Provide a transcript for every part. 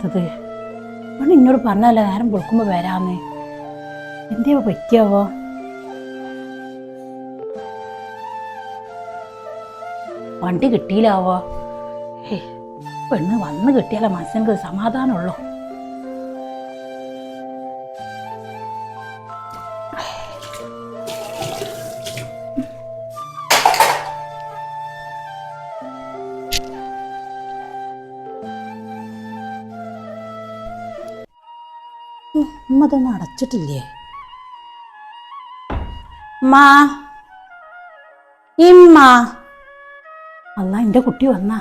പഠിച്ചോനെ അവൻ എന്നോട് പറഞ്ഞല്ല നേരം പൊളിക്കുമ്പോൾ വരാന്ന്. എന്തേ പറ്റിയാവോ? വണ്ടി കിട്ടിയില്ലാവോ? പെണ്ണ് വന്ന് കിട്ടിയാലേ മനസ്സിനൊരു സമാധാനമുള്ളൂ. ഉമ്മ ഇതൊന്നും അടച്ചിട്ടില്ലേ? മാ. ഇമ്മ അല്ല കുട്ടി വന്നാ.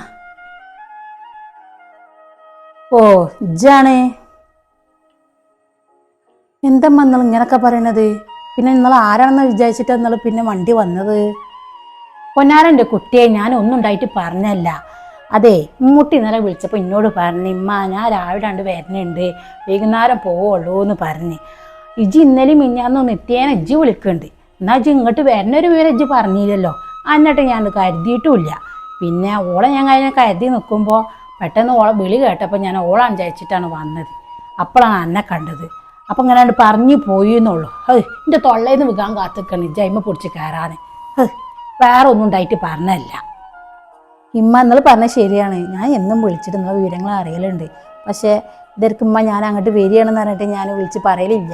ഓ ഇജാണേ എന്തമ്മ നിങ്ങൾ ഇങ്ങനൊക്കെ പറയണത്? പിന്നെ നിങ്ങൾ ആരാണെന്ന് വിചാരിച്ചിട്ടാ നിങ്ങൾ പിന്നെ വണ്ടി വന്നത്? പൊന്നാരന്റെ കുട്ടിയെ ഞാൻ ഒന്നും ഉണ്ടായിട്ട് പറഞ്ഞല്ല. അതെ മുട്ടി ഇന്നലെ വിളിച്ചപ്പോൾ എന്നോട് പറഞ്ഞു ഇമ്മ ഞാൻ രാവിലെ രണ്ട് വരുന്നുണ്ട് വൈകുന്നേരം പോവുള്ളൂ എന്ന് പറഞ്ഞ്. ഇജ്ജി ഇന്നലെ മിഞ്ഞാന്ന് നിത്യേന ഇജ്ജി വിളിക്കുന്നുണ്ട് എന്നാൽ ഇജ്ജി ഇങ്ങോട്ട് വരുന്നൊരു വിവരം ഇജ്ജി പറഞ്ഞില്ലല്ലോ. എന്നിട്ട് ഞാൻ കരുതിയിട്ടുമില്ല പിന്നെ ഓളെ ഞാൻ കഴിഞ്ഞ കരുതി നിൽക്കുമ്പോൾ പെട്ടെന്ന് ഓളെ വിളി കേട്ടപ്പോൾ ഞാൻ ഓളാൻ വിചാരിച്ചിട്ടാണ് വന്നത്. അപ്പോഴാണ് അന്നെ കണ്ടത്. അപ്പം ഇങ്ങനെ പറഞ്ഞു പോയി എന്നുള്ളൂ. ഹേ എന്റെ തൊള്ളയിൽ നിന്ന് വിൽക്കാൻ കാത്തിക്കണം ജൈമ പിടിച്ച് കയറാൻ ഹേ വേറെ ഒന്നും ഉണ്ടായിട്ട് പറഞ്ഞല്ല. ഇമ്മ എന്നാൽ പറഞ്ഞ ശരിയാണ്. ഞാൻ എന്നും വിളിച്ചിട്ട് നിങ്ങളെ വിവരങ്ങൾ അറിയലുണ്ട്. പക്ഷേ ഇതൊക്കെ ഉമ്മ ഞാൻ അങ്ങോട്ട് വരികയാണെന്ന് പറഞ്ഞിട്ട് ഞാൻ വിളിച്ച് പറയലില്ല.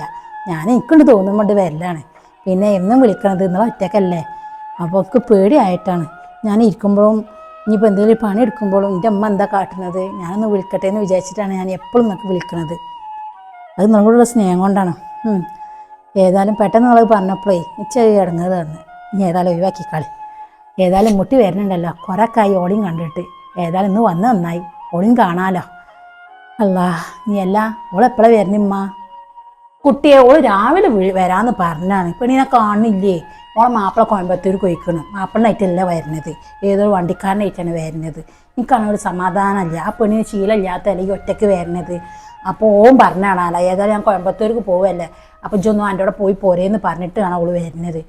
ഞാൻ എനിക്കൊണ്ട് തോന്നുന്നുണ്ട് വരലാണ്. പിന്നെ എന്നും വിളിക്കണത് നിങ്ങൾ ഒറ്റക്കല്ലേ? അപ്പോൾ ഒക്കെ പേടിയായിട്ടാണ്. ഞാൻ ഇരിക്കുമ്പോഴും ഇനിയിപ്പോൾ എന്തെങ്കിലും പണി എടുക്കുമ്പോഴും എന്റെ അമ്മ എന്താ കാട്ടുന്നത്? ഞാനൊന്ന് വിളിക്കട്ടെ എന്ന് വിചാരിച്ചിട്ടാണ് ഞാൻ എപ്പോഴും നിങ്ങൾക്ക് വിളിക്കണത്. അത് നിങ്ങളോടുള്ള സ്നേഹം കൊണ്ടാണ്. ഏതായാലും പെട്ടെന്ന് നിങ്ങൾ പറഞ്ഞപ്പോഴേ ഇച്ചിരി ഇടങ്ങേറ് തന്നെ ഇനി ഏതായാലും ഒഴിവാക്കിക്കളി. ഏതായാലും മുട്ടി വരുന്നുണ്ടല്ലോ. കുറക്കായി ഓളിയും കണ്ടിട്ട്. ഏതായാലും ഇന്ന് വന്ന് നന്നായി. ഓളിയും കാണാലോ. അല്ലാ നീ അല്ല ഓളെപ്പോഴാ വരുന്നിമ്മ കുട്ടിയെ ഓൾ രാവിലെ വരാന്ന് പറഞ്ഞാണ് പെണ്ണിനെ കാണില്ലേ ഓളെ മാപ്പിള കോയമ്പത്തൂർ കൊയ്ക്കണം മാപ്പിളിനായിട്ടല്ല വരുന്നത് ഏതോ വണ്ടിക്കാരനായിട്ടാണ് വരുന്നത് എനിക്കാണ് ഒരു സമാധാനമല്ല. ആ പെണ്ണിന് ശീലമില്ലാത്ത അല്ലെങ്കിൽ ഒറ്റയ്ക്ക് വരുന്നത് അപ്പോൾ ഓൻ പറഞ്ഞാണല്ലോ ഏതായാലും ഞാൻ കോയമ്പത്തൂർക്ക് പോവല്ലേ? അപ്പോൾ ഇജൊന്നും എന്റെ കൂടെ പോയി പോരേന്ന് പറഞ്ഞിട്ടാണ് അവൾ വരുന്നത്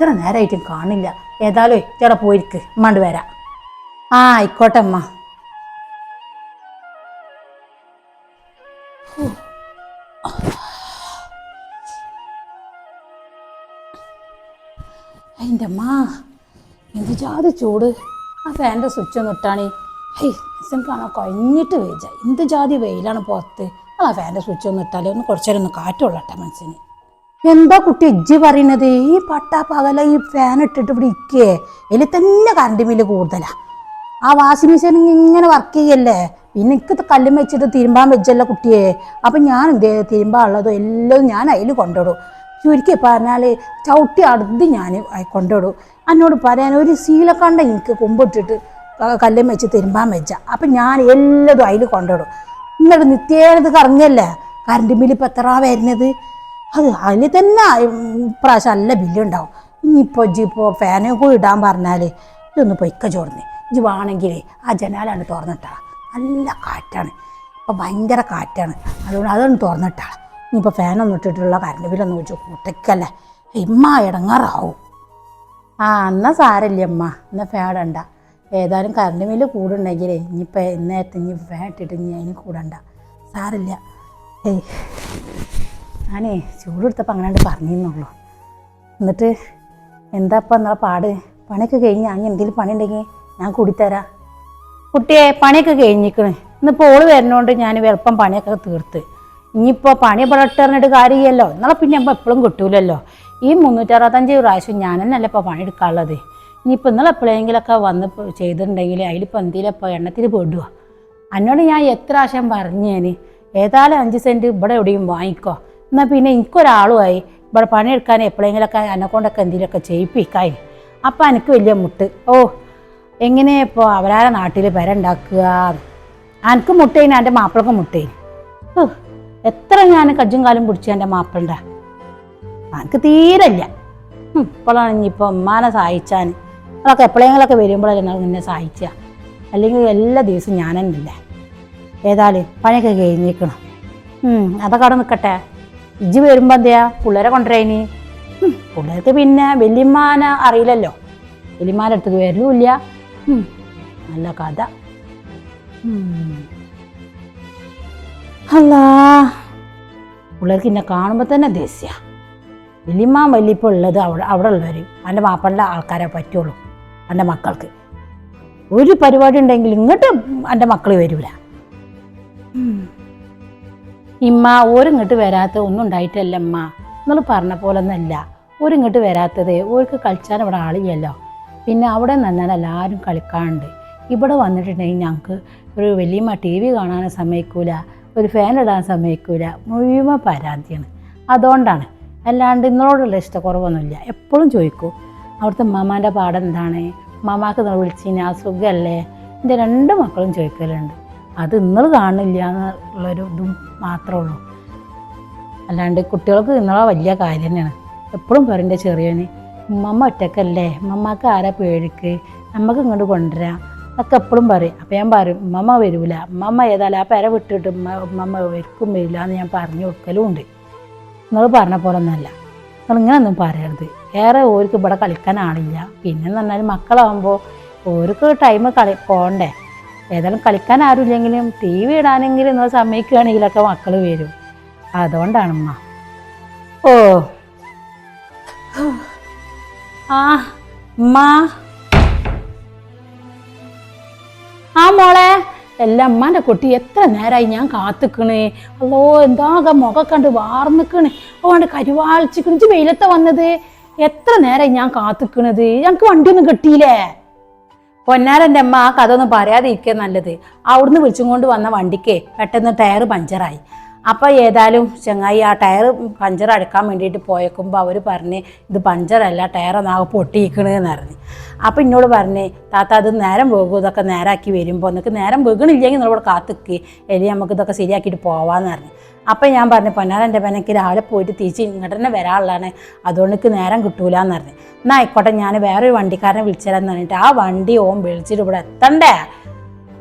ഇത്ര നേരമായിട്ടും കാണില്ല. ഏതായാലും ചേട്ടാ പോയിരിക്ക്. മണ്ട് വരാം. ആ ആയിക്കോട്ടെ അമ്മ അതിന്റെ അമ്മ എന്ത് ജാതി ചൂട്? ആ ഫാന്റെ സ്വിച്ച് ഒന്ന് ഹൈ ദിവസം കാണാൻ കഴിഞ്ഞിട്ട് വേജ എന്ത് ജാതി വെയിലാണ് പുറത്ത്? ആ ഫാന്റെ സ്വിച്ച് ഒന്ന് ഇട്ടാലേ ഒന്ന് കുറച്ചേരം ഒന്ന് മനസ്സിന് എന്താ കുട്ടി എജ്ജി പറയണത്? ഈ പട്ടാ പകല ഈ ഫാൻ ഇട്ടിട്ട് ഇവിടെ ഇരിക്കേ. ഇതിൽ തന്നെ കറണ്ട് ബില്ല് കൂടുതലാ. ആ വാഷിംഗ് മെഷീൻ ഇങ്ങനെ വർക്ക് ചെയ്യല്ലേ? പിന്നെ എനിക്ക് കല്ലും വെച്ചിട്ട് തിരുമ്പാൻ വെച്ചല്ല കുട്ടിയെ. അപ്പം ഞാൻ എന്ത് ചെയ്തു തിരുമ്പാൻ ഉള്ളതും എല്ലാം ഞാൻ അതിൽ കൊണ്ടുവിടും. ചുരുക്കി പറഞ്ഞാൽ ചവിട്ടി അടുത്ത് ഞാൻ കൊണ്ടുവിടും. എന്നോട് പറയാൻ ഒരു ശീലക്കണ്ട എനിക്ക് കൊമ്പിട്ടിട്ട് കല്ലും വെച്ച് തിരുമ്പാൻ വെച്ച അപ്പം ഞാൻ എല്ലതും അതിൽ കൊണ്ടുവിടും. എന്നിട്ട് നിത്യേനത് കറങ്ങല്ലേ? കറണ്ട് ബില്ല് ഇപ്പം എത്ര വരുന്നത്? അത് അതിൽ തന്നെ ഇപ്രാവശ്യം നല്ല ബില്ലുണ്ടാവും ഇനിയിപ്പോൾ ഇപ്പോൾ ഫാനെ കൂടി ഇടാൻ പറഞ്ഞാൽ ഇതൊന്ന് പൊയ്ക്ക ചോർന്ന്. ഇജ്ജ് വേണമെങ്കിൽ ആ ജനാലാണ് തുറന്നിട്ടാ. നല്ല കാറ്റാണ്. ഇപ്പം ഭയങ്കര കാറ്റാണ്. അതുകൊണ്ട് അതൊന്ന് തുറന്നിട്ടാ. ഇനിയിപ്പോൾ ഫാനൊന്നും ഇട്ടിട്ടുള്ള കറണ്ട് ബില്ലൊന്നും വെച്ച് കൂട്ടക്കല്ലേ. ഇമ്മ ഇടങ്ങാറാവും ആ എന്നാൽ സാരമില്ല അമ്മ എന്നാൽ ഫാൻ ഇടണ്ട. ഏതായാലും കറണ്ട് ബില്ല് കൂടുണ്ടെങ്കിലേ ഇനിയിപ്പോൾ ഇന്നേരത്തെ ഇനി ഫാൻ ഇട്ടിട്ട് ഇനി അതിന് കൂടണ്ട. സാരമില്ല ഏയ്. ഞാനേ ചൂടെടുത്തപ്പോൾ അങ്ങനെ പറഞ്ഞിരുന്നുള്ളൂ. എന്നിട്ട് എന്താ എന്നാ പാട്? പണിയൊക്കെ കഴിഞ്ഞ് അങ്ങനെ എന്തെങ്കിലും പണി ഉണ്ടെങ്കിൽ ഞാൻ കൂടിത്തരാം. കുട്ടിയെ പണിയൊക്കെ കഴിഞ്ഞിക്കണ് ഇന്നിപ്പോൾ ഓൾ വരുന്നോണ്ട് ഞാൻ വെളുപ്പം പണിയൊക്കെ തീർത്ത്. ഇനിയിപ്പോൾ പണി പറഞ്ഞിട്ട് കാര്യമില്ലല്ലോ. എന്നാൽ പിന്നെ നമ്മൾ എപ്പോഴും കിട്ടൂലല്ലോ. ഈ മുന്നൂറ്ററുപത്തഞ്ച് പ്രാവശ്യം ഞാൻ തന്നെയല്ല ഇപ്പോൾ പണിയെടുക്കാനുള്ളത്. ഇനിയിപ്പോൾ ഇന്നലെ എപ്പോഴെങ്കിലൊക്കെ വന്ന് ചെയ്തിട്ടുണ്ടെങ്കിൽ അതിലിപ്പോൾ എന്തെങ്കിലും ഇപ്പോൾ എണ്ണത്തിൽ പെടുക. എന്നോട് ഞാൻ എത്ര ആവശ്യം പറഞ്ഞേന്? ഏതായാലും അഞ്ച് സെന്റ് ഇവിടെ എവിടെയും വാങ്ങിക്കോ. എന്നാൽ പിന്നെ എനിക്കൊരാളുമായി ഇവിടെ പണിയെടുക്കാൻ എപ്പോഴെങ്കിലൊക്കെ എന്നെ കൊണ്ടൊക്കെ എന്തെങ്കിലുമൊക്കെ ചെയ്യിപ്പിക്കായി. അപ്പം എനിക്ക് വലിയ മുട്ട്. ഓ എങ്ങനെ ഇപ്പോൾ അവരാരെ നാട്ടിൽ പെര ഉണ്ടാക്കുക? എനിക്ക് മുട്ടേന് എന്റെ മാപ്പിളക്ക് മുട്ടേന്. എത്ര ഞാൻ കജ്ജും കാലും പിടിച്ചു എന്റെ മാപ്പിളുടെ എനിക്ക് തീരല്ല ഇപ്പോഴാണ് ഇനിയിപ്പോൾ ഉമ്മാനെ സഹായിച്ചാൻ അതൊക്കെ എപ്പോഴെങ്കിലൊക്കെ വരുമ്പോഴല്ലേ ഞങ്ങൾ നിന്നെ സഹായിക്കുക അല്ലെങ്കിൽ എല്ലാ ദിവസവും ഞാനെന്നില്ല ഏതായാലും പണിയൊക്കെ കഴിഞ്ഞേക്കണം അതൊക്കെ അവിടെ നിൽക്കട്ടെ. ഇജ്ജ് വരുമ്പോ എന്തെയാ പിള്ളേരെ കൊണ്ടുവരാനി പിള്ളേർക്ക് പിന്നെ വെല്ലിമാന അറിയില്ലല്ലോ. വല്യമ്മാന്റെ അടുത്തേക്ക് വരലുമില്ല ഉം, നല്ല കഥ. അല്ലാ പിള്ളേർക്ക് എന്നെ കാണുമ്പോൾ തന്നെ ദേഷ്യ വലിയമ്മ വലിയപ്പ ഉള്ളത് അവിടെ അവിടെ ഉള്ളവർ എന്റെ മാപ്പളിന്റെ ആൾക്കാരെ പറ്റുള്ളൂ എന്റെ മക്കൾക്ക്. ഒരു പരിപാടി ഉണ്ടെങ്കിൽ ഇങ്ങോട്ട് എന്റെ മക്കൾ വരൂല. ഉം. ഇമ്മ ഓരിങ്ങോട്ട് വരാത്ത ഒന്നും ഉണ്ടായിട്ടല്ല അമ്മ നിങ്ങൾ പറഞ്ഞ പോലെ ഒന്നല്ല ഓരിങ്ങോട്ട് വരാത്തത് ഓർക്ക് കളിച്ചാൻ ഇവിടെ ആളില്ലല്ലോ. പിന്നെ അവിടെ നിന്നാൽ എല്ലാവരും കളിക്കാറുണ്ട് ഇവിടെ വന്നിട്ടുണ്ടെങ്കിൽ ഞങ്ങൾക്ക് ഒരു വലിയമ്മ ടി വി കാണാൻ സമ്മതിക്കൂല ഒരു ഫാൻ ഇടാൻ സമ്മതിക്കൂല. മുഴുവൻ പരാതിയാണ്. അതുകൊണ്ടാണ്. അല്ലാണ്ട് ഇന്നോടുള്ള ഇഷ്ടക്കുറവൊന്നുമില്ല. എപ്പോഴും ചോദിക്കൂ അവിടുത്തെ മാമാന്റെ പാടം എന്താണ് മാമാക്ക് വിളിച്ചിന് ആ സുഖമല്ലേ എന്റെ രണ്ട് മക്കളും ചോദിക്കലുണ്ട്. അത് നിങ്ങൾ കാണില്ല എന്നുള്ളൊരു ഇതും മാത്രമേ ഉള്ളൂ. അല്ലാണ്ട് കുട്ടികൾക്ക് ഇന്നലെ വലിയ കാര്യം തന്നെയാണ്. എപ്പോഴും പറയും ചെറിയവന് ഉമ്മമ്മ ഒറ്റക്കല്ലേ? ഉമ്മമ്മക്ക് ആരാ പേടിക്ക്? നമുക്ക് ഇങ്ങോട്ട് കൊണ്ടുവരാം? ഒക്കെ എപ്പോഴും പറയും. അപ്പം ഞാൻ പറയും ഉമ്മമ്മ വരൂല. ഉമ്മമ്മ ഏതായാലും ആ പെര വിട്ടിട്ട് ഉമ്മ ഉമ്മമ്മ വരിക്കും വരില്ല എന്ന് ഞാൻ പറഞ്ഞു കൊടുക്കലും ഉണ്ട്. നിങ്ങൾ പറഞ്ഞ പോലെ ഒന്നല്ല നിങ്ങൾ ഇങ്ങനെയൊന്നും പറയരുത്. ഏറെ ഓർക്ക് ഇവിടെ കളിക്കാൻ പിന്നെ എന്ന് പറഞ്ഞാൽ മക്കളാകുമ്പോൾ ഓർക്ക് ടൈം കളി പോകണ്ടേ ഏതായാലും കളിക്കാൻ ആരുമില്ലെങ്കിലും ടി വി ഇടാനെങ്കിലും നിങ്ങൾ സമ്മതിക്കുകയാണെങ്കിലൊക്കെ മക്കൾ വരും. അതുകൊണ്ടാണമ്മ ഓ. ആ അമ്മ ആ മോളെ എല്ലാ അമ്മാന്റെ കുട്ടി എത്ര നേരമായി ഞാൻ കാത്തുക്കണ്. അല്ലോ എന്താകെ മുഖം കണ്ട് വാർന്നിക്കണ്. അതുകൊണ്ട് കരുവാളിച്ചിക്കണ്. വെയിലത്തെ വന്നത്. എത്ര നേരമായി ഞാൻ കാത്തുക്കണത്? ഞങ്ങൾക്ക് വണ്ടിയൊന്നും കിട്ടിയില്ലേ? പൊന്നാരന്റെ അമ്മ ആ കഥ ഒന്നും പറയാതെ ഇരിക്കുക നല്ലത്. അവിടുന്ന് വിളിച്ചും കൊണ്ട് വന്ന വണ്ടിക്ക് പെട്ടെന്ന് ടയർ പഞ്ചറായി. അപ്പോൾ ഏതായാലും ചങ്ങായി ആ ടയർ പഞ്ചർ അടക്കാൻ വേണ്ടിയിട്ട് പോയേക്കുമ്പോൾ അവർ പറഞ്ഞ് ഇത് പഞ്ചറല്ല ടയർ ഒന്നാകെ പൊട്ടിയിക്കണെന്ന് പറഞ്ഞ്. അപ്പോൾ എന്നോട് പറഞ്ഞ് താത്ത അത് നേരം പോകും ഇതൊക്കെ നേരാക്കി വരുമ്പോൾ. നിനക്ക് നേരം വെകണില്ലെങ്കിൽ നമ്മളിവിടെ കാത്തുക്ക് എലി നമുക്ക് ഇതൊക്കെ ശരിയാക്കിയിട്ട് പോവാന്ന് പറഞ്ഞു. അപ്പം ഞാൻ പറഞ്ഞു പൊന്നാരന്റെ പെനക്ക് രാവിലെ പോയിട്ട് തിരിച്ച് ഇങ്ങോട്ട് തന്നെ വരാനുള്ളതാണ്. അതുകൊണ്ട് എനിക്ക് നേരം കിട്ടൂലെന്ന് പറഞ്ഞു. എന്നാൽ ആയിക്കോട്ടെ ഞാൻ വേറൊരു വണ്ടിക്കാരനെ വിളിച്ചാലെന്ന് പറഞ്ഞിട്ട് ആ വണ്ടി ഓൻ വിളിച്ചിട്ട് ഇവിടെ എത്തണ്ടേ?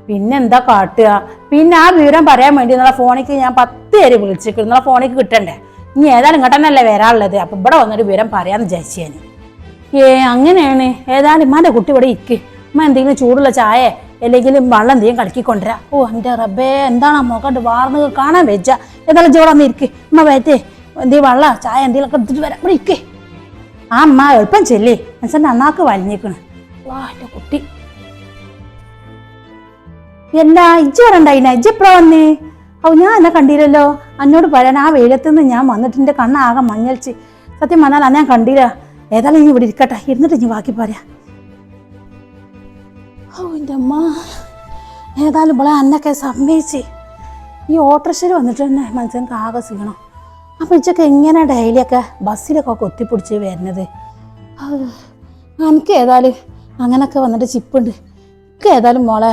പിന്നെ എന്താ കാട്ടുക? പിന്നെ ആ വിവരം പറയാൻ വേണ്ടി നിങ്ങളെ ഫോണിക്ക് ഞാൻ പത്ത് പേര് വിളിച്ചിട്ട് നിങ്ങളെ ഫോണിക്ക് കിട്ടണ്ടേ? ഇനി ഏതായാലും ഇങ്ങോട്ട് തന്നെയല്ലേ വരാനുള്ളത്. അപ്പം ഇവിടെ വന്നൊരു വിവരം പറയാമെന്ന് വിചാരിച്ചു ഞാൻ. ഏ അങ്ങനെയാണ്. ഏതായാലും ഇമ്മാന്റെ കുട്ടി ഇവിടെ ഇക്ക് ഉമ്മ എന്തെങ്കിലും ചൂടുള്ള ചായ? അല്ലെങ്കിൽ വെള്ളം എന്തെങ്കിലും കളിക്കൊണ്ടുവരാ ഓ എന്റെ റബ്ബേ എന്താണ് മുഖണ്ട് വാർന്ന് കാണാൻ വെച്ച എന്നാലും ചോടെ വന്ന് ഇരിക്ക്. അമ്മ വേറ്റേ എന്തേ വള്ള? ചായ എന്തെങ്കിലുമൊക്കെ എടുത്തിട്ട് വരാം. ഇരിക്കേ. ആ അമ്മ എളുപ്പം ചെല്ലേ. മനസ്സിന്റെ നന്നാക്ക് വലിഞ്ഞേക്കണ് വാ എന്റെ കുട്ടി. എന്താ ഇജ്ജ് വരണ്ടായിന ഇജ്ജ് എപ്പോഴാ വന്നേ? ഓ ഞാൻ എന്നെ കണ്ടില്ലല്ലോ. എന്നോട് പറയാൻ ആ വെയിലത്തുനിന്ന് ഞാൻ വന്നിട്ട് എന്റെ കണ്ണാകെ മഞ്ഞളിച്ച്. സത്യം പറഞ്ഞാൽ ഞാൻ കണ്ടില്ല. ഏതായാലും ഇനി ഇവിടെ ഇരിക്കട്ടെ. ഇരുന്നിട്ട് ഇനി ബാക്കി പറയാം. ഓ എന്റെ അമ്മ. ഏതായാലും ഇവിടെ അന്നൊക്കെ സമ്മതിച്ച് ഈ ഓട്ടോറിക്ഷയിൽ വന്നിട്ട് തന്നെ മനസ്സിന് ആകെ സീണം അപ്പം ഇച്ചൊക്കെ എങ്ങനെ ഡെയിലിയൊക്കെ ബസ്സിലൊക്കെ കൊത്തിപ്പിടിച്ച് വരുന്നത്? എനിക്ക് ഏതായാലും അങ്ങനെയൊക്കെ വന്നിട്ട് ചിപ്പുണ്ട്. എനിക്ക് ഏതായാലും മോളെ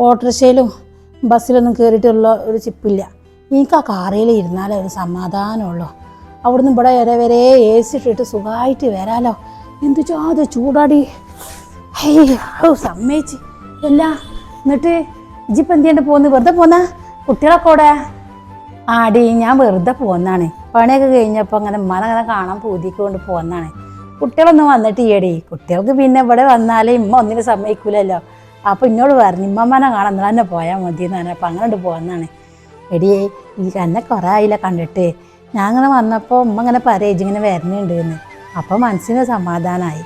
ഓട്ടോറിക്ഷയിലും ബസ്സിലൊന്നും കയറിയിട്ടുള്ള ഒരു ചിപ്പില്ല. എനിക്ക് ആ കാറിൽ ഇരുന്നാലേ ഒരു സമാധാനമുള്ളൂ. അവിടുന്ന് ഇവിടെ വരെ വരെ എ സി ഇട്ടിട്ട് സുഖമായിട്ട് വരാലോ. എന്തു ചാത് ചൂടാടി. ഹേയ് സമ്മേച്ചി അല്ല എന്നിട്ട് ഇജിപ്പം എന്ത് ചെയ്യണ്ട പോന്ന്? വെറുതെ പോന്നാ? കുട്ടികളൊക്കെ അവിടെ ആടി ഞാൻ വെറുതെ പോന്നാണ്. പണിയൊക്കെ കഴിഞ്ഞപ്പോൾ അങ്ങനെ ഉമ്മാനെ അങ്ങനെ കാണാൻ പൂതിക്കൊണ്ട് പോന്നാണ്. കുട്ടികളൊന്നും വന്നിട്ട് ഈയടി കുട്ടികൾക്ക് പിന്നെ ഇവിടെ വന്നാലേ ഇമ്മ ഒന്നിനും സമ്മതിക്കൂലല്ലോ. അപ്പോൾ എന്നോട് പറഞ്ഞു ഇമ്മമ്മനെ കാണാൻ എന്നാൽ തന്നെ പോയാൽ മതി എന്ന് പറഞ്ഞു. അപ്പോൾ അങ്ങനെ പോന്നാണ്. എടിയേ എനിക്ക് എന്നെ കുറേ ആയില്ല കണ്ടിട്ട്. ഞാൻ അങ്ങനെ വന്നപ്പോൾ ഉമ്മ ഇങ്ങനെ പറയേജ് ഇങ്ങനെ വരുന്നുണ്ട് എന്ന്. അപ്പോൾ മനസ്സിന് സമാധാനമായി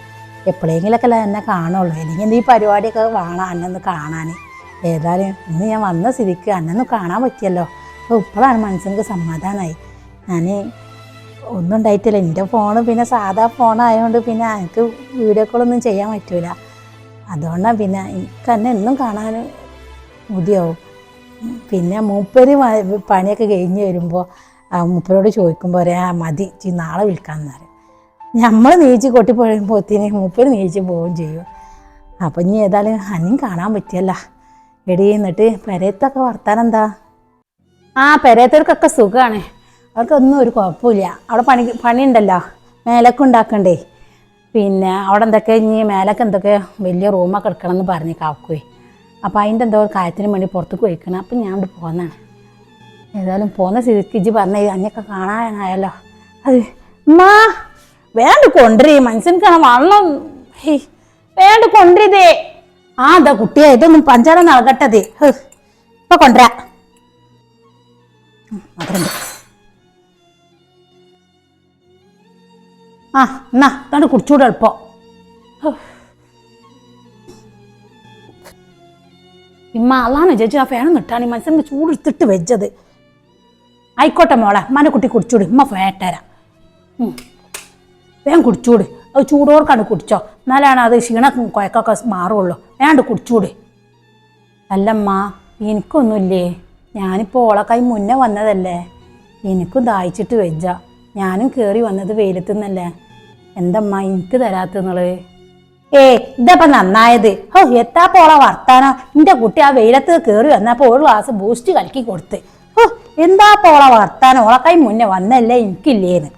എപ്പോഴെങ്കിലൊക്കെ അല്ല എന്നെ കാണുള്ളൂ. അല്ലെങ്കിൽ ഈ പരിപാടിയൊക്കെ വേണം അന്നൊന്ന് കാണാൻ ഏതായാലും ഇന്ന് ഞാൻ വന്ന സ്ഥിതിക്ക് അന്നൊന്ന് കാണാൻ പറ്റിയല്ലോ. അപ്പോൾ ഇപ്പോഴാണ് മനസ്സിനക്ക് സമാധാനമായി ഞാൻ ഒന്നും ഉണ്ടായിട്ടില്ല. എന്റെ ഫോണ് പിന്നെ സാധാ ഫോണായതുകൊണ്ട് പിന്നെ എനിക്ക് വീഡിയോ കോളൊന്നും ചെയ്യാൻ പറ്റില്ല അതുകൊണ്ടാണ് പിന്നെ എനിക്ക് തന്നെ എന്നും കാണാൻ ബുദ്ധിയാവും പിന്നെ മൂപ്പര് പണിയൊക്കെ കഴിഞ്ഞ് വരുമ്പോൾ മൂപ്പരോട് ചോദിക്കുമ്പോൾ പറയാ മതി. നാളെ വിൽക്കാമെന്ന് പറയും. നമ്മൾ നീച്ച് കൊട്ടിപ്പോഴുമ്പോഴത്തേന് മൂപ്പര് നീച്ച് പോവുകയും ചെയ്യും. അപ്പം ഇനി ഏതായാലും അനിയും കാണാൻ പറ്റിയല്ല. എടി എന്നിട്ട് പെരയത്തൊക്കെ വർത്താനം എന്താ? ആ പെരയത്തവർക്കൊക്കെ സുഖമാണ് അവർക്കൊന്നും ഒരു കുഴപ്പമില്ല. അവിടെ പണി പണിയുണ്ടല്ലോ? മേലൊക്കെ ഉണ്ടാക്കണ്ടേ? പിന്നെ അവിടെ എന്തൊക്കെ? ഇനി മേലൊക്കെ എന്തൊക്കെ? വലിയ റൂമൊക്കെ എടുക്കണം എന്ന് പറഞ്ഞ് കാക്കുവേ. അപ്പോൾ അതിന്റെ എന്തോ കാര്യത്തിന് വേണ്ടി പുറത്തേക്ക് വയ്ക്കണം അപ്പം ഞാൻ അവിടെ പോകുന്നതാണ് ഏതായാലും പോകുന്ന സ്ഥിതിക്ക് ഇജ്ജ് പറഞ്ഞ അന്നൊക്കെ കാണാനായല്ലോ. അത് ഉമ്മാ! വേണ്ട കൊണ്ടുവരേ മനസ്സിനക്കാണ് വള്ളം. വേണ്ട കൊണ്ടുവരിതേ. ആ അതാ കുട്ടിയെ ഇതൊന്നും പഞ്ചാര നൽകട്ടതേ. ഇപ്പൊ കൊണ്ടുവരാ. അതുണ്ട്. ആ എന്നാ കണ്ട് കുടിച്ചൂടെ എളുപ്പം. ഇമ്മ അള്ളാന്ന് ചേച്ചി ആ ഫാനും നിട്ടാണ്. ഈ മനസ്സിന് ചൂടെടുത്തിട്ട് വെച്ചത്. ആയിക്കോട്ടെ മോളെ മനക്കുട്ടി കുട്ടി ഇമ്മ ഉമ്മ ഫേട്ടരാ വേഗം കുടിച്ചൂട്. അത് ചൂടോർക്കാണ്ട് കുടിച്ചോ. എന്നാലാണ് അത് ക്ഷീണ കുഴക്കൊക്കെ മാറുള്ളൂ. വേണ്ട കുടിച്ചൂട്. അല്ലമ്മ എനിക്കൊന്നുമില്ലേ? ഞാനിപ്പോൾ ഓളക്കായി മുന്നേ വന്നതല്ലേ? എനിക്കും ദായിച്ചിട്ട് വെച്ച ഞാനും കയറി വന്നത് വെയിലത്തുനിന്നല്ലേ എന്തമ്മ എനിക്ക് തരാത്തുന്നത് ഏ ഇതപ്പം നന്നായത്. ഓ എത്താ പോളെ വർത്താനോ? എന്റെ കുട്ടി ആ വെയിലത്ത് കയറി വന്നപ്പോൾ ഒരു ഗ്ലാസ് ബൂസ്റ്റ് കലക്കി കൊടുത്ത്. ഓ എന്താ പോള വർത്താനം? ഓളക്കായി മുന്നേ വന്നല്ലേ എനിക്കില്ലേന്ന്.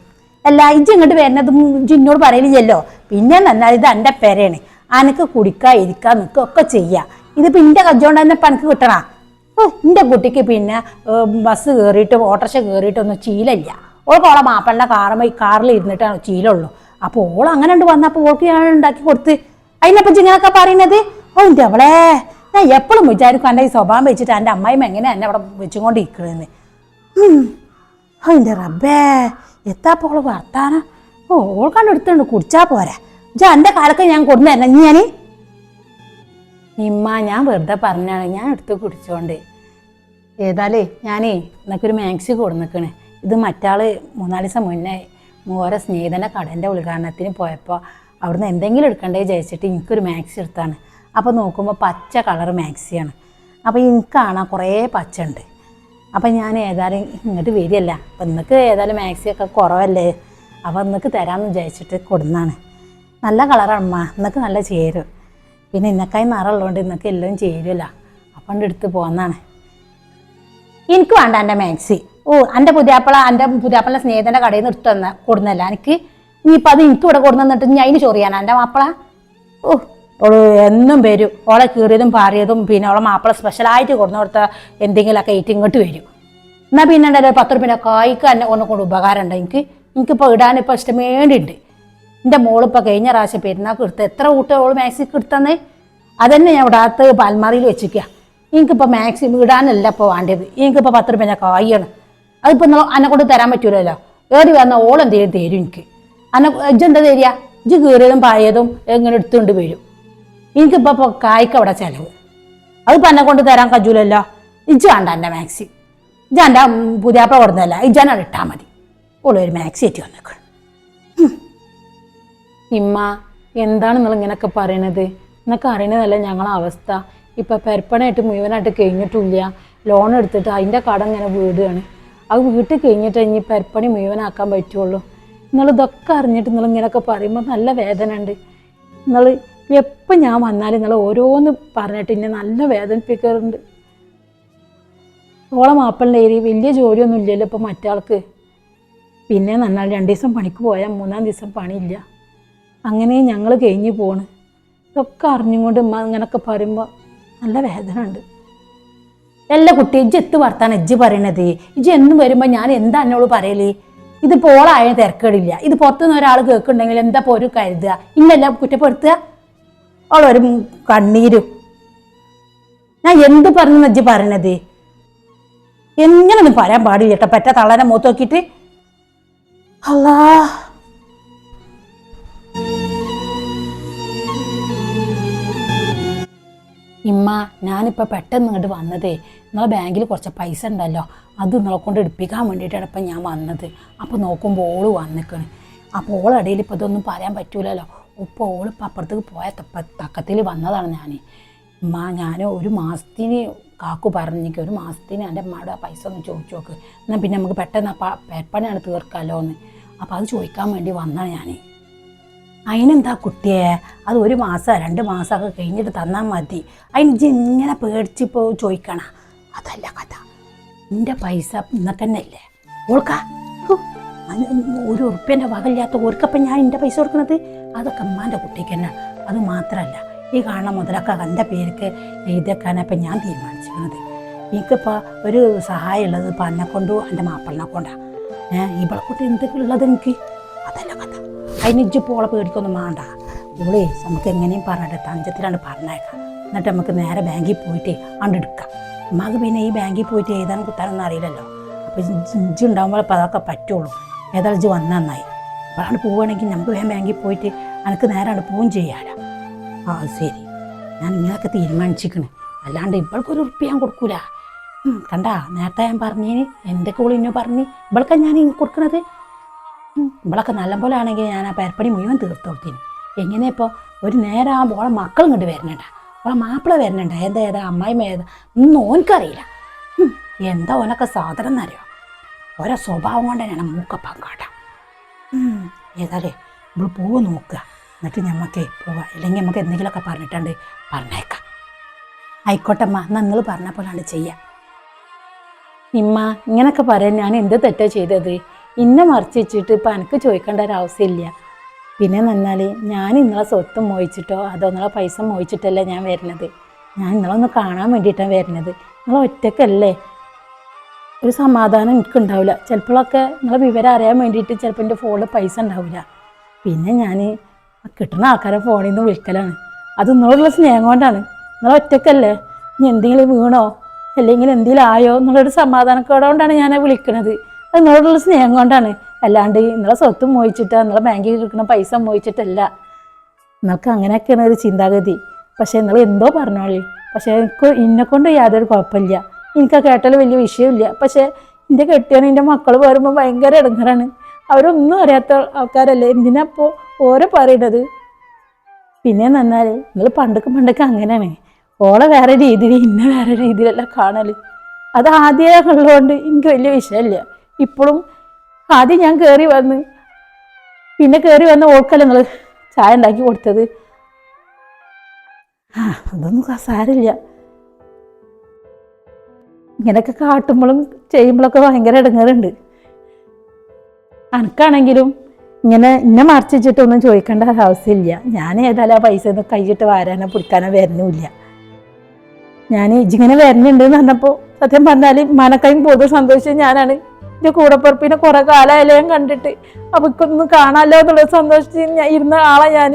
അല്ല ഇജ്ജ് ഇങ്ങോട്ട് വരുന്നത് ഇജ്ജ് എന്നോട് പറയലില്ലല്ലോ. പിന്നെ നന്നാൽ ഇത് എന്റെ പെരയാണ്. അനക്ക് കുടിക്കുക ഇരിക്കാ നിൽക്കുക ഒക്കെ ചെയ്യാം. ഇതിപ്പോൾ എന്റെ കജ്ജോണ്ട് തന്നെ ഇപ്പം എനിക്ക് കിട്ടണ? ഓ എന്റെ കുട്ടിക്ക് പിന്നെ ബസ് കയറിയിട്ട് ഓട്ടോറിക്ഷ കയറിയിട്ടൊന്നും ചീലല്ല ഓൾക്ക് ഓളെ മാപ്പളിന്റെ കാറുമ്പോൾ ഈ കാറിൽ ഇരുന്നിട്ടാണ് ചീലുള്ളൂ അപ്പോൾ ഓൾ അങ്ങനെ ഉണ്ട് വന്നപ്പോൾ ഓൾക്ക് ഞാൻ ഉണ്ടാക്കി കൊടുത്ത്. അതിനെപ്പറ്റി ഇങ്ങനെയൊക്കെ പറയുന്നത് ഓ എന്റെ അവളെ. ഞാൻ എപ്പോഴും വിചാരിക്കും എന്റെ ഈ സ്വഭാവം വെച്ചിട്ട് എന്റെ അമ്മായിമ്മ എങ്ങനെ എന്നെ അവിടെ വെച്ചുകൊണ്ടിരിക്കണെന്ന്. അതിന്റെ റബ്ബേ എത്താപ്പോൾ വർത്താനം? ഓ ഓൾ കണ്ടെടുത്തുണ്ട് കുടിച്ചാ പോരാ. ജാ എന്റെ കാലൊക്കെ ഞാൻ കൊടുന്നു തരണം. ഇനി ഞാൻ ഇമ്മ ഞാൻ വെറുതെ പറഞ്ഞാണ് ഞാൻ എടുത്ത് കുടിച്ചോണ്ട്. ഏതാലേ ഞാനേ എന്നൊക്കൊരു മാക്സി കൊടുന്നിക്കണ്. ഇത് മറ്റാൾ മൂന്നാൽ ദിവസം മുന്നേ മോരെ സ്നേഹിതന്റെ കടന്റെ ഉദ്ഘാടനത്തിന് പോയപ്പോൾ അവിടുന്ന് എന്തെങ്കിലും എടുക്കണ്ടേ ജയിച്ചിട്ട് എനിക്കൊരു മാക്സി എടുത്താണ്. അപ്പോൾ നോക്കുമ്പോൾ പച്ച കളർ മാക്സിയാണ്. അപ്പോൾ എനിക്കാണ് കുറേ പച്ച ഉണ്ട്. അപ്പം ഞാൻ ഏതായാലും ഇങ്ങോട്ട് വരികയല്ല. അപ്പം ഇന്നക്ക് ഏതായാലും മാക്സിയൊക്കെ കുറവല്ലേ? അപ്പം ഇന്നക്ക് തരാമെന്ന് വിചാരിച്ചിട്ട് കൊടുന്നാണ് നല്ല കളറാണ് അമ്മ ഇന്നക്ക് നല്ല ചേരും. പിന്നെ ഇന്നക്കായി നിറമുള്ളതുകൊണ്ട് ഇന്നക്ക് എല്ലാം ചേരുമല്ല അപ്പം എടുത്ത് പോന്നാണ് എനിക്ക് വേണ്ട എന്റെ മാക്സി ഓ എന്റെ പുതിയാപ്പള എന്റെ പുതിയാപ്പള സ്നേഹിതന്റെ കടയിൽ നിന്ന് എടുത്തു തന്ന കൊടുന്നല്ല എനിക്ക് ഇനിയിപ്പോൾ അത് എനിക്ക് ഇവിടെ കൊടുന്നു തന്നിട്ട് ഞാൻ അതിന് ചൊറിയാനാ? എന്റെ മാപ്പിള? ഓ ഓൾ എന്നും വരും. ഓളെ കീറിയതും പാറിയതും പിന്നെ ഓളെ മാപ്പിള സ്പെഷ്യലായിട്ട് കൊടുന്നു കൊടുത്ത എന്തെങ്കിലുമൊക്കെ ആയിട്ട് ഇങ്ങോട്ട് വരും. എന്നാൽ പിന്നെ ഉണ്ടല്ലോ പത്ത് റുപ്യന്റെ കായ്ക്ക് എന്നെ ഒന്നും കൊണ്ട് ഉപകാരം ഉണ്ട് എനിക്ക് എനിക്കിപ്പോൾ ഇടാനിപ്പോൾ ഇഷ്ടം ഇഷ്ടമേണ്ടിണ്ട് എന്റെ മോളിപ്പോൾ കഴിഞ്ഞ പ്രാവശ്യം പെരുന്നാൾക്ക് എടുത്ത് എത്ര കൂട്ടം ഓൾ മാക്സിക്ക് എടുത്തന്നേ? അതന്നെ ഞാൻ ഇവിടെ അകത്ത് പാൽമാറിയിൽ വെച്ചിരിക്കുക എനിക്കിപ്പോൾ മാക്സിമം ഇടാനല്ല ഇപ്പോൾ വേണ്ടത്. എനിക്കിപ്പോൾ പത്ത് റുപ്യന്റെ കായാണ് അതിപ്പോൾ നിങ്ങൾ എന്നെ കൊണ്ട് തരാൻ പറ്റൂലല്ലോ. ഏറി വന്ന ഓളെന്തെങ്കിലും തരും എനിക്ക്. അന്നെ ഇജ്ജെന്താ തരിക? ഇജ്ജ് കീറിയതും പായതും എങ്ങനെ എടുത്തുകൊണ്ട് വരും? എനിക്കിപ്പോൾ ഇപ്പൊ കായ്ക്ക് അവിടെ ചെലവ്. അത് എന്നെ കൊണ്ട് തരാൻ കജൂലല്ലോ. ഇജ് വേണ്ട മാക്സി. ഇജ്ജ് എന്റെ പുതിയാപ്പ കൊടുന്നല്ല ഇജ്ജാനാണ് ഇട്ടാൽ മതി. ഉള്ളൊരു മാക്സി ഏറ്റി വന്നേക്ക. ഇമ്മ എന്താണ് നിങ്ങൾ ഇങ്ങനെയൊക്കെ പറയണത്? എന്നൊക്കെ അറിയണതല്ല ഞങ്ങളെ അവസ്ഥ? ഇപ്പം പെരപ്പണയായിട്ട് മുഴുവനായിട്ട് കഴിഞ്ഞിട്ടില്ല. ലോൺ എടുത്തിട്ട് അതിന്റെ കടം ഇങ്ങനെ വീടുകയാണ്. അത് വീട്ടിൽ കഴിഞ്ഞിട്ട് ഇനി പരപ്പണി മുഴുവനാക്കാൻ പറ്റുള്ളൂ. നിങ്ങൾ ഇതൊക്കെ അറിഞ്ഞിട്ട് നിങ്ങൾ ഇങ്ങനെയൊക്കെ പറയുമ്പോൾ നല്ല വേദന ഉണ്ട് നിങ്ങൾ എപ്പോൾ ഞാൻ വന്നാലും നിങ്ങൾ ഓരോന്ന് പറഞ്ഞിട്ട് എന്നെ നല്ല വേദനിപ്പിക്കാറുണ്ട്. ഓളെ മാപ്പിളിന്റെ ഏരി വലിയ ജോലിയൊന്നും ഇല്ലല്ലോ ഇപ്പം മറ്റാൾക്ക്. പിന്നെ നന്നാൽ രണ്ട് ദിവസം പണിക്ക് പോയാൽ മൂന്നാം ദിവസം പണിയില്ല. അങ്ങനെ ഞങ്ങൾ കഴിഞ്ഞ് പോണ്. ഇതൊക്കെ അറിഞ്ഞുകൊണ്ട് ഉമ്മ ഇങ്ങനൊക്കെ പറയുമ്പോൾ നല്ല വേദന ഉണ്ട്. എല്ലാ കുട്ടി ഇജ്ജ് എത്ത് വർത്താനം ഇജ്ജ് പറയണത്? ഇജ്ജ് എന്നും വരുമ്പോൾ ഞാൻ എന്താ എന്നോട് പറയൽ? ഇത് പോളായ തിരക്കേടില്ല. ഇത് പുറത്തുനിന്ന് ഒരാൾ കേൾക്കുന്നുണ്ടെങ്കിൽ എന്താ പോരും കരുതുക? ഇല്ലല്ല കുറ്റപ്പെടുത്തുക? അവളൊരു കണ്ണീരും. ഞാൻ എന്ത് പറഞ്ഞു നജ്ജി പറയണത്? എങ്ങനെയൊന്നും പറയാൻ പാടില്ല കേട്ടോ. പറ്റ തള്ളനെ മൂത്ത് നോക്കിയിട്ട് അല്ലാ ഇമ്മ ഞാനിപ്പോൾ പെട്ടെന്ന് ഇങ്ങോട്ട് വന്നതേ. നിങ്ങളെ ബാങ്കിൽ കുറച്ച് പൈസ ഉണ്ടല്ലോ. അത് നിങ്ങളെ കൊണ്ട് എടുപ്പിക്കാൻ വേണ്ടിയിട്ടാണ് ഇപ്പം ഞാൻ വന്നത്. അപ്പോൾ നോക്കുമ്പോൾ ഓൾ വന്നിക്കണ്. അപ്പോൾ ഓളിടയിൽ ഇപ്പോൾ ഇതൊന്നും പറയാൻ പറ്റൂലല്ലോ. ഇപ്പോൾ ഓൾ ഇപ്പം അപ്പുറത്തേക്ക് പോയ തക്കത്തിൽ വന്നതാണ് ഞാൻ മാ ഞാൻ ഒരു മാസത്തിന് കാക്കു പറഞ്ഞിരിക്കും ഒരു മാസത്തിന് എന്റെ അമ്മയുടെ ആ പൈസ ഒന്ന് ചോദിച്ചു നോക്ക്. എന്നാൽ പിന്നെ നമുക്ക് പെട്ടെന്ന് ആ പേപ്പണിയാണ് തീർക്കാമല്ലോ എന്ന് അപ്പോൾ അത് ചോദിക്കാൻ വേണ്ടി വന്നതാണ് ഞാൻ അതിനെന്താ കുട്ടിയെ? അത് ഒരു മാസം രണ്ട് മാസമൊക്കെ കഴിഞ്ഞിട്ട് തന്നാൽ മതി. അതിന് ഇങ്ങനെ പേടിച്ചിപ്പോൾ ചോദിക്കണ? അതല്ല കഥ. എന്റെ പൈസ ഇന്നൊക്കെ തന്നെ അല്ലേ ഓൾക്കാ ഒരു ഉറുപ്പ്യന്റെ വകയില്ലാത്ത ഓർക്കപ്പം ഞാൻ എന്റെ പൈസ കൊടുക്കണത്? അതൊക്കെ അമ്മാന്റെ കുട്ടിക്ക് തന്നെ. അത് മാത്രമല്ല ഈ കാണുന്ന മുതലൊക്കെ എന്റെ പേർക്ക് എഴുതിയേക്കാനപ്പം ഞാൻ തീരുമാനിച്ചിരുന്നത് എനിക്കിപ്പോൾ ഒരു സഹായം ഉള്ളത് ഇപ്പം എന്നെ കൊണ്ടു എന്റെ മാപ്പിളിനെ കൊണ്ടാണ് ഏഹ് ഇവിടെ കുട്ടി എന്തൊക്കെ ഉള്ളത് എനിക്ക്? അതല്ല കഥ. അതിന് ഇജ്ജ് പോളെ പേടിക്കൊന്നും വേണ്ട. ഓളേ നമുക്ക് എങ്ങനെയും പറഞ്ഞിട്ട് തഞ്ചത്തിലാണ് പറഞ്ഞേക്കാം. എന്നിട്ട് നമുക്ക് നേരെ ബാങ്കിൽ പോയിട്ട് അണ്ട് എടുക്കാം. അമ്മയ്ക്ക് പിന്നെ ഈ ബാങ്കിൽ പോയിട്ട് എഴുതാനും കുത്താനൊന്നും അറിയില്ലല്ലോ. അപ്പോൾ ഇഞ്ചി ഉണ്ടാകുമ്പോൾ അപ്പോൾ അതൊക്കെ പറ്റുള്ളൂ. ഏതായാലും ഇജ്ജ് വന്നാൽ നന്നായി. അപ്പോഴാണ് പോവുകയാണെങ്കിൽ നമുക്ക് വേഗം ബാങ്കിൽ പോയിട്ട് എനിക്ക് നേരാണ് പോവും ചെയ്യാടാ ആ ശരി. ഞാൻ ഇങ്ങനെയൊക്കെ തീരുമാനിച്ചിരിക്കണ്. അല്ലാണ്ട് ഇവൾക്കൊരു ഉറപ്പ് ഞാൻ കൊടുക്കൂല. കണ്ട നേരത്തെ ഞാൻ പറഞ്ഞേന് എന്റെ കൂടെ ഇന്നോ പറഞ്ഞ് ഇവൾക്കാണ് ഞാൻ കൊടുക്കണത്? ഇവളൊക്കെ നല്ലപോലെ ആണെങ്കിൽ ഞാൻ ആ പേരപ്പണി മുഴുവൻ തീർത്തു കൊടുത്തിന്. എങ്ങനെ ഇപ്പോൾ ഒരു നേരം ആ ഓളെ മക്കളും ഇങ്ങോട്ട് വരുന്നുണ്ട ഓളെ മാപ്പിള വരുന്നുണ്ട് ഏതാ ഏതാ അമ്മായിമ്മ ഏതാ? ഒന്നും ഓനക്കറിയില്ല എന്താ ഓനൊക്കെ സാധനം എന്നറിയോ? ഓരോ സ്വഭാവം കൊണ്ട് തന്നെയാണ് മൂക്കപ്പം കാട്ടാം ഉം, നമ്മൾ പോവ് നോക്കുക. എന്നിട്ട് ഞമ്മക്ക് പോവാം. അല്ലെങ്കിൽ നമുക്ക് എന്തെങ്കിലുമൊക്കെ പറഞ്ഞിട്ടുണ്ട് പറഞ്ഞേക്കാം ആയിക്കോട്ടമ്മ എന്നാൽ നിങ്ങൾ പറഞ്ഞ പോലാണ്ട് ചെയ്യാം. ഇമ്മ ഇങ്ങനൊക്കെ പറയാൻ ഞാൻ എന്ത് തെറ്റാ ചെയ്തത്? ഇന്നെ മറിച്ച് വെച്ചിട്ട് ഇപ്പം എനിക്ക് ചോദിക്കേണ്ട ഒരു ആവശ്യമില്ല പിന്നെ എന്നാൽ ഞാൻ നിങ്ങളെ സ്വത്ത് മോഹിച്ചിട്ടോ അതോ നിങ്ങളെ പൈസ മോഹിച്ചിട്ടല്ല ഞാൻ വരുന്നത് ഞാൻ നിങ്ങളൊന്ന് കാണാൻ വേണ്ടിയിട്ടാണ് വരുന്നത് നിങ്ങൾ ഒറ്റക്കല്ലേ? ഒരു സമാധാനം എനിക്കുണ്ടാവില്ല. ചിലപ്പോഴൊക്കെ നിങ്ങളെ വിവരം അറിയാൻ വേണ്ടിയിട്ട് ചിലപ്പോൾ എന്റെ ഫോണിൽ പൈസ ഉണ്ടാവില്ല പിന്നെ ഞാൻ കിട്ടുന്ന ആൾക്കാരെ ഫോണിൽ നിന്ന് വിളിക്കലാണ്. അത് നിങ്ങളുള്ള സ്നേഹം കൊണ്ടാണ്. നിങ്ങൾ ഒറ്റക്കല്ലേ? ഇനി എന്തെങ്കിലും വീണോ? അല്ലെങ്കിൽ എന്തെങ്കിലും ആയോ? എന്നുള്ളൊരു സമാധാനക്കോടെ കൊണ്ടാണ് ഞാൻ വിളിക്കുന്നത് അത് നിങ്ങളോടുള്ള സ്നേഹം കൊണ്ടാണ്. അല്ലാണ്ട് നിങ്ങളെ സ്വത്തും മോഹിച്ചിട്ട് നിങ്ങളെ ബാങ്കിൽ കിട്ടുന്ന പൈസ മോഹിച്ചിട്ടല്ല. നിങ്ങൾക്ക് അങ്ങനെയൊക്കെയാണ് ഒരു ചിന്താഗതി. പക്ഷേ നിങ്ങൾ എന്തോ പറഞ്ഞോളി. പക്ഷേ എനിക്ക് ഇന്നെക്കൊണ്ട് കൊണ്ട് യാതൊരു കുഴപ്പമില്ല. എനിക്ക് ആ കേട്ടാൽ വലിയ വിഷയമില്ല. പക്ഷേ എന്റെ കെട്ടിയാണ് എന്റെ മക്കൾ പറയുമ്പോൾ ഭയങ്കര ഇടങ്ങറാണ്. അവരൊന്നും അറിയാത്ത ആൾക്കാരല്ലേ? എന്തിനാ ഇപ്പോൾ ഓരോ പറയണത്? പിന്നെ നന്നാൽ നിങ്ങൾ പണ്ടൊക്കെ പണ്ടൊക്കെ അങ്ങനെയാണ്. ഓളെ വേറെ രീതിയിൽ ഇന്ന വേറെ രീതിയിലല്ല കാണൽ അത് ആദ്യമേ ഉള്ളതുകൊണ്ട് എനിക്ക് വലിയ വിഷയമില്ല. ഇപ്പോഴും ആദ്യം ഞാൻ കയറി വന്ന് പിന്നെ കയറി വന്ന ഓൾക്കല്ല നിങ്ങൾ ചായ ഉണ്ടാക്കി കൊടുത്തത്? ആ അതൊന്നും സാരമില്ല. ഇങ്ങനെയൊക്കെ കാട്ടുമ്പോഴും ചെയ്യുമ്പോഴൊക്കെ ഭയങ്കര ഇടങ്ങാറുണ്ട്. അനക്കാണെങ്കിലും ഇങ്ങനെ ഇന്നെ മറച്ചിട്ടൊന്നും ചോദിക്കേണ്ട ആവശ്യമില്ല ഞാൻ ഏതായാലും ആ പൈസ ഒന്നും കൈയിട്ട് വാരാനോ പിടിക്കാനോ വരണില്ല. ഞാൻ ഇജിങ്ങനെ വരണുണ്ട് എന്ന് പറഞ്ഞപ്പോൾ സത്യം പറഞ്ഞാൽ മനക്കൈയും പൊതു സന്തോഷം ഞാനാണ് എന്റെ കൂടപ്പുറപ്പിനെ കുറേ കാലമായാലും കണ്ടിട്ട് അവക്കൊന്നും കാണാമല്ലോ എന്നുള്ള സന്തോഷിച്ച് ഞാൻ ഇരുന്ന ആളാ ഞാൻ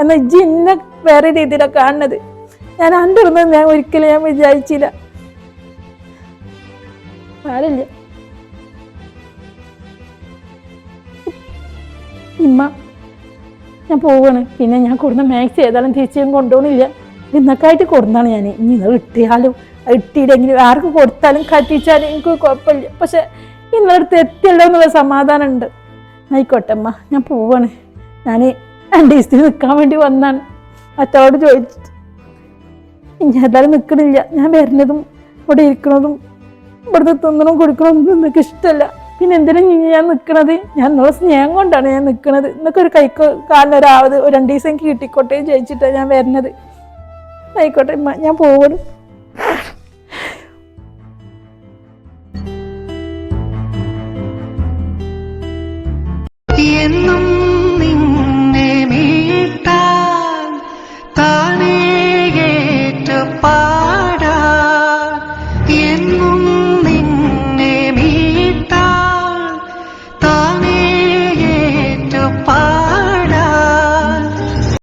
എന്നാൽ ഇജ്ജി ഇന്ന വേറെ രീതിയിലാണ് കാണുന്നത് ഞാൻ അണ്ടിരുന്നത് ഞാൻ ഒരിക്കലും ഞാൻ വിചാരിച്ചില്ല. സാരില്ല ഇമ്മ ഞാൻ പോവാണ്. പിന്നെ ഞാൻ കൊടുന്ന മാക്സ് ഏതായാലും തിരിച്ചും കൊണ്ടുപോകണില്ല ഇന്നൊക്കെയായിട്ട് കൊടുന്നാണ് ഞാൻ ഇനി ഇന്ന് ഇട്ടിയാലും അത് ഇട്ടിയില്ലെങ്കിലും ആർക്ക് കൊടുത്താലും കത്തിച്ചാലും എനിക്ക് കുഴപ്പമില്ല. പക്ഷെ ഇന്നടുത്ത് എത്തിയല്ലോ എന്നുള്ള സമാധാനം ഉണ്ട് ആയിക്കോട്ടെ അമ്മ ഞാൻ പോവാണ്. ഞാൻ രണ്ട് ദിവസത്തിന് നിൽക്കാൻ വേണ്ടി വന്നാണ്. മറ്റവരോട് ചോദിച്ചിട്ട്. ഞാൻ ഏതായാലും നിൽക്കണില്ല. ഞാൻ വരുന്നതും ഇവിടെ ഇരിക്കണതും ഇവിടുത്തെ തിന്നണം കൊടുക്കണം നിങ്ങൾക്ക് ഇഷ്ടമല്ല. പിന്നെ എന്തിനാ ഞാൻ നിൽക്കണത് ഞാൻ നിങ്ങളെ സ്നേഹം കൊണ്ടാണ് ഞാൻ നിൽക്കണത് എന്നൊക്കെ ഒരു കൈക്ക് കാലിനൊരാവത് ഒരു രണ്ട് ദിവസം കിട്ടിക്കോട്ടെ ജയിച്ചിട്ടാണ് ഞാൻ വരുന്നത് ആയിക്കോട്ടെ ഞാൻ പോകണം